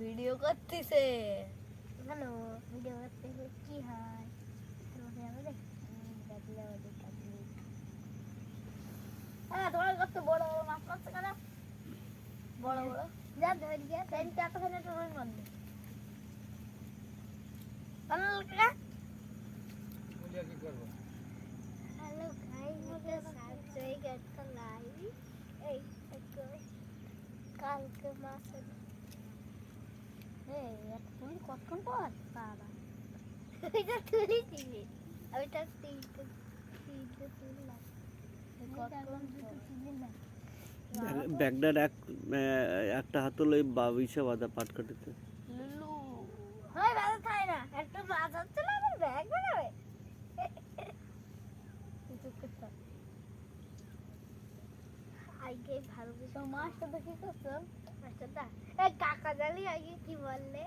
Video করতেছে। Hello video করতে গেলে কি হয়? হ্যাঁ তোমার কত বড় বড় মাছ কেন? বড় বড়? যা ধরে গিয়ে সেন টাকা ফেলে তোমার মধ্যে ভালো লাগে হ্যালো সাবস্ক্রাইব করতে এই দেখো কালকে মাছ এই একটা তুই কতক্ষণ পর বাবা ওইটা তুলি দিবি ওইটা তিনটে তিনটে তুললাম কতক্ষণ এক একটা হাত হলো এই বাবিসা বাঁধা পাট কাটিতে হয় ভালো খায় না? একটা মাছ হচ্ছে না আমার ব্যাগ বানাবে কিছু করতে আগে ভালো মাছটা দেখে করছ মাছটা কাকা জানি আগে কি বললে?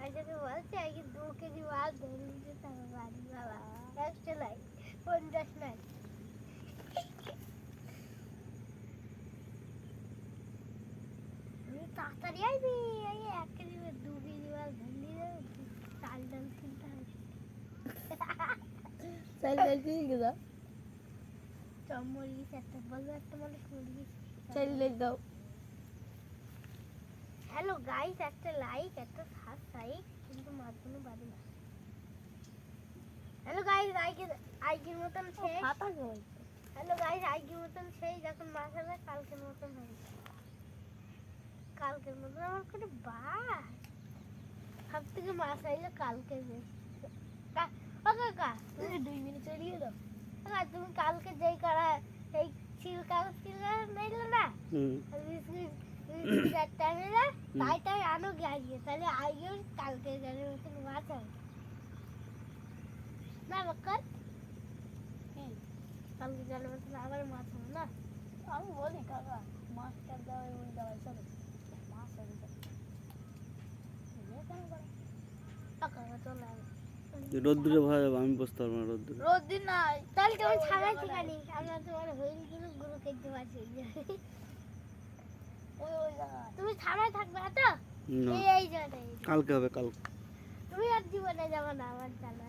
কি আগে তো বলছে আগে দু কেজি মাছ ধরে নিতে তবে বাড়ি বাবা একশো নাই পঞ্চাশ নাই তুমি তাড়াতাড়ি আসবি আগে এক কেজি বা দু কেজি মাছ ধরে নিয়ে চাল ডাল কিনতে হবে চাইল চাইল দিয়ে গেছা চপ মুরগি একটা বলব একটা মানুষ মুরগি চাইল লেগ দাও হ্যালো গাইস একটা লাইক একটা সাবস্ক্রাইব কিন্তু মাধ্যমে বাড়ি না। হ্যালো গাইস আইকের আইকের মতন শেষ হ্যালো গাইস আইকের মতন সেই যখন মাছ হবে কালকের মতন হবে। কালকের মতন আমার কোনো বাস সব থেকে মাছ আইলে কালকে বেশ কা- ও কাকা তুমি দুই মিনিট চালিয়ে দাও। কাকা তুমি কালকে যেই করা এই চিল কাগজ কিনে নিলে না? হুম। চারটা নিলে তাই তাই আনো গিয়ে তাহলে আজকেও কালকে গাড়ির মতন মাছ হবে না বকর কালকে গাড়ির মতন আবার মাছ হবে না? আমি বলি কাকা মাছটা দাও ওই দাও চলো। মাছ হবে। রোদ্দুরে ভালো যাবে আমি বসতে পারব না রোদ্দুরে। রোদ দিন নাই তাহলে তোমার ছাড়াই ঠিকানি? আমরা তোমার হইলগুলো গুলো খেতে পারছি। তুমি ছাড়াই থাকবে তো? এই জায়গায় কালকে হবে কালকে। তুমি আর জীবনে যাবে না আমার জানা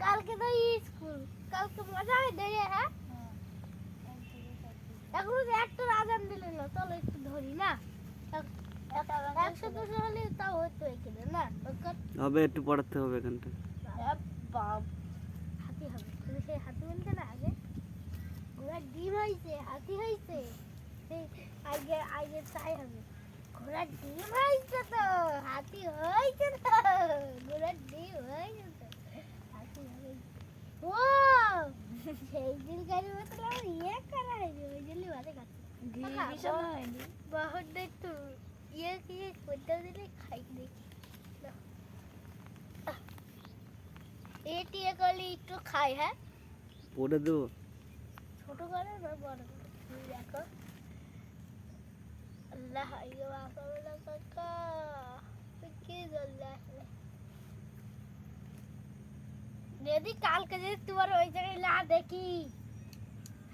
কালকে তো স্কুল কালকে মজা হয় দেখে হ্যাঁ। এখন একটা আজান দিলে না চলো একটু ধরি না? একশো দুশো হলে তাও হতো এখানে না? হবে একটু পড়াতে হবে এখানটা। বাপ হাতি হবে তুমি সেই হাতি বলতে না আগে ঘোড়ার ডিম হয়েছে হাতি হয়েছে আগে আগে তাই হবে। ঘোড়ার ডিম হয়েছে তো হাতি হয়েছে তো ঘোড়ার ডিম হয়েছে তো হাতি হয়েছে। ও সেই দিন মতো ইয়ে করা হয়নি ওই জন্য ভালো একটু ইয়ে করতে দিলে খাই দেখি এটি এ করলে একটু খাই হ্যাঁ? পড়ে দেবো। ছোট করে না বড় করে দেখো। আল্লাহ বাবা বলা কাকা কি জলদি আসলে যদি কালকে যদি তোমার ওই জায়গায় না দেখি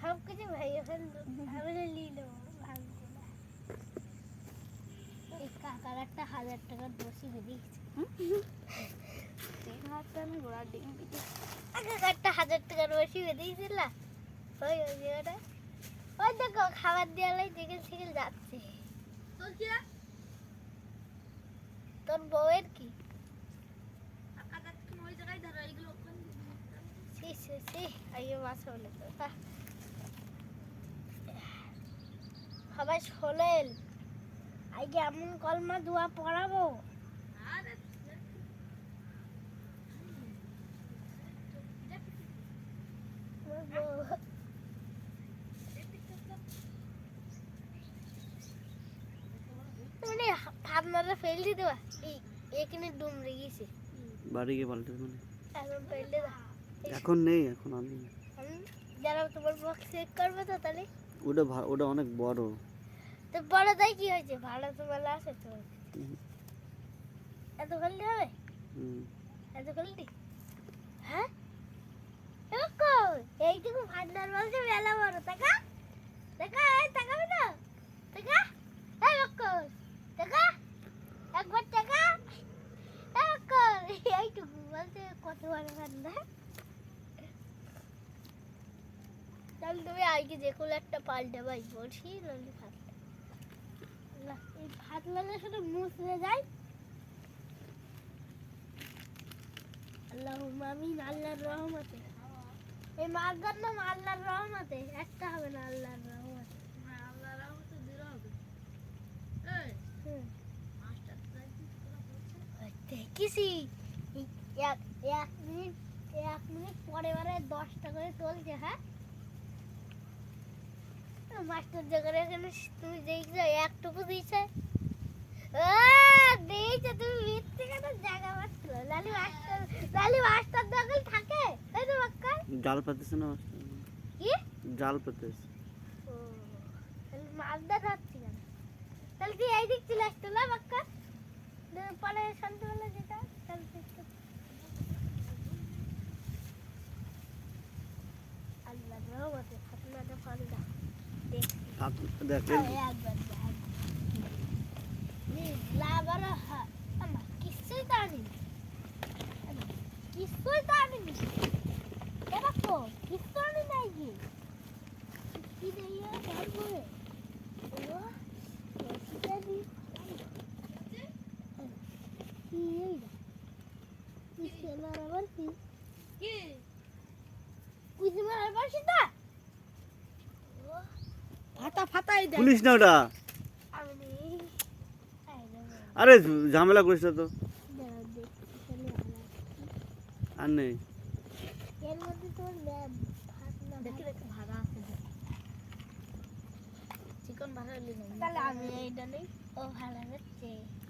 সব কিছু ভেঙে ফেলব। আমি নিয়ে নেব এই কাকার একটা হাজার টাকার বসি বেরিয়েছে তিন টানে ঘোড়ার ডিম পিঠে কাকা একটা হাজার টাকার বসি বেরিয়েছিল ওই ওই জায়গাটা? ওই দেখো খাবার দেওয়ালে যেখানে সেখানে যাচ্ছে। তোর বউয়ের কি। সবাই শোনেন। এমন কলমা দোয়া পড়াবো আমার বউ- মানে ভাবনাটা ফেল দিতে এই এখানে ডুম লেগেছে বাড়ি গিয়ে পাল্টে দেবো না। এখন ফেল দাও। এখন নেই এখন আমি যারা তোমার বক্স চেক করবে তো তাহলে ওটা ওটা অনেক বড় তো বড় তাই কি হয়েছে ভাড়া তো বেলা আছে তো। এত ফেলতে হবে হুম। এত ফেলতি হ্যাঁ? এইটুকু ভান্ডার বলছে মেলা বড় টাকা টাকা এই টাকা না টাকা এই বক্কর তাহলে তুমি আজকে যে কোনো একটা পাল্টে ভাই বলছি নাহলে ভাত না, এই ভাত লাগলে শুধু মুছলে যায়। আল্লাহ আমিন আল্লাহর রহমতে। এই মাছটার নাম আল্লাহর রহমতে একটা হবে না আল্লাহর রহমতে। হুম। ওই দেখেছি। এক এক মিনিট এক মিনিট পরে পরে দশটা করে চলছে হ্যাঁ? মাস্টার জায়গায় এখানে তুমি দেখছ একটুকু দিয়েছে দিয়েছে তুমি মিথ্যে কেন জায়গা পাচ্ছিল লালি মাস্টার লালি মাস্টার দখল থাকে? তাই তো বাক্কা। জাল পাতেছে না কি? জাল পাতেছে। ও মালদা ধরছি কেন? তাহলে তুই এই দিক চলে আসতো না বাক্কা। পরে সন্ধ্যাবেলা যেটা তাহলে আল্লাহ রহমতে ফাতনাটা ফালদা দেখেন একবার লাভার আমার কিছুই জানি কিছুই জানি দেখো কিছু আমি নাই কি কি দিয়ে তারপরে ও এটা দি কি এই কি সেলার আবার কি কি কুইজ মারার পারছি না ফাটা ফাটাই দেয় পুলিশ না ওটা? আরে ঝামেলা করিস না তো। আর নেই।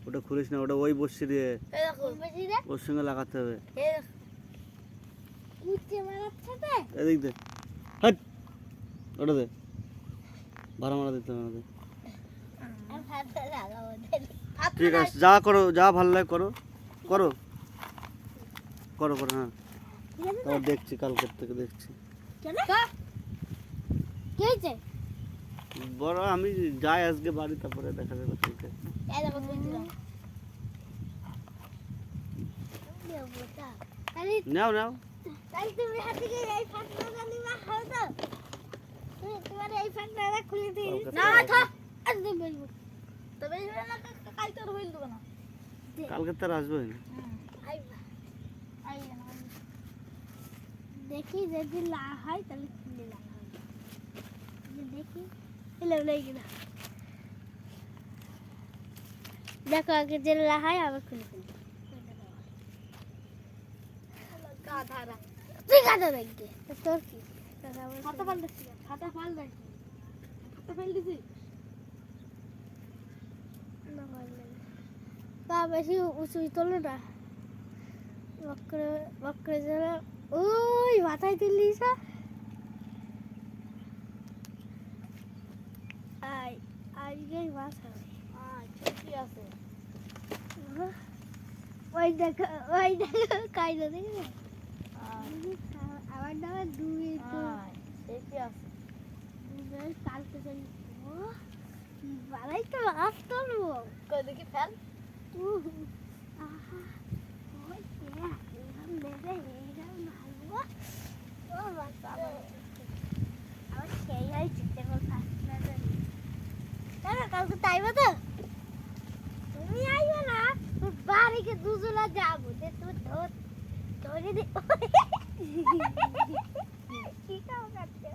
ওটা খুলিস না ওটা ওই বসছি দিয়ে। ওর সঙ্গে লাগাতে হবে। এদিক দে। হাট। ওটা দে। ভাড়া মারা দিতে হবে ঠিক আছে যা করো যা ভালো লাগে করো। করো। করো করো হ্যাঁ। ঠিক তারপর দেখছি কালকের থেকে দেখছি। বড় আমি যাই আজকে বাড়ি তারপরে দেখা যাবে তা তাহলে নাও নাও। তুমি হাতে গিয়ে এই তো? তোমার এই ফাটনাটা খুলে দিই না তো- থা দিন বলব তবে না কালকে আর হইল দেবো না কালকে তার আসবে না। আইবা আই না দেখি যদি লা হয় তাহলে খুলে লাগা দেখি এলে দেখো আগে যে লা হয় আবার খুলে ফেলি। গাধারা তুই দেখবে তোর কি? তোর আবার খুলে- পাল্টাচ্ছি ফাটা পাল্টাচ্ছি ফেল দিছি। তা বেশি উঁচু তোলো না বক্রে বক্রে যারা ওই মাথায় তুললি আই আজকে মাছ হবে। আচ্ছা ঠিক আছে। ওই দেখো ওই দেখো কাইদা দেখে আমার নামে দুই আছে। দেখি ফেল। কালকে তাইবা তো? তুমি আইবে না, বাড়িকে দুজনা যাব, যে তোর ধর- ধরে দে- কি কাম করছে?